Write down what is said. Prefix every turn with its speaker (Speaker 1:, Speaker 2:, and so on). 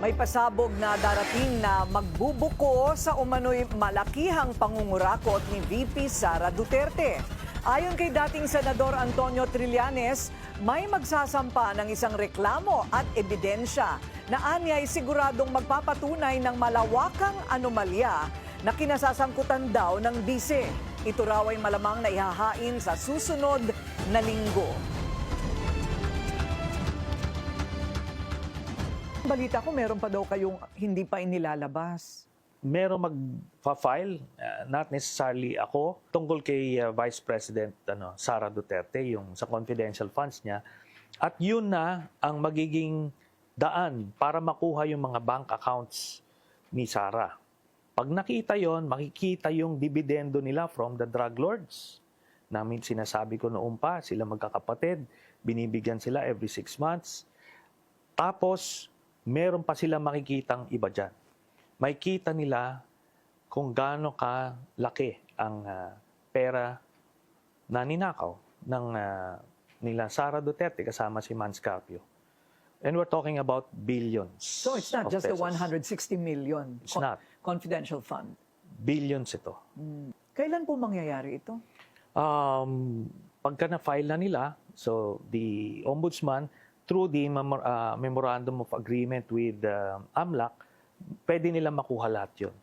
Speaker 1: May pasabog na darating na magbubuko sa umano'y malakihang pangungurakot ni VP Sara Duterte. Ayon kay dating Senador Antonio Trillanes, may magsasampa ng isang reklamo at ebidensya na anyay siguradong magpapatunay ng malawakang anomalya na kinasasangkutan daw ng bise. Ito raw ay malamang na ihahain sa susunod na linggo. Balita ko meron pa daw kayong hindi pa inilalabas.
Speaker 2: Merong mag-file, uh, not necessarily ako, tungkol kay uh, Vice President ano, Sara Duterte, yung sa confidential funds niya. At yun na ang magiging daan para makuha yung mga bank accounts ni Sara. Pag nakita yon, makikita yung dividendo nila from the drug lords. Namin sinasabi ko noon pa, sila magkakapatid, binibigyan sila every six months. Tapos, meron pa sila makikitang iba dyan. May kita nila kung gaano ka laki ang ah, pera na ninakaw ng ah, nila Sara Duterte kasama si Mans Carpio. And we're talking about billions.
Speaker 1: So it's not just the
Speaker 2: pesos.
Speaker 1: 160 million
Speaker 2: It's not.
Speaker 1: confidential fund.
Speaker 2: Billions ito.
Speaker 1: Kailan po mangyayari ito?
Speaker 2: Um, pagka na-file na nila, so the ombudsman, through the memor- ah, memorandum of agreement with uh, AMLAC, pwede nila makuha lahat yun.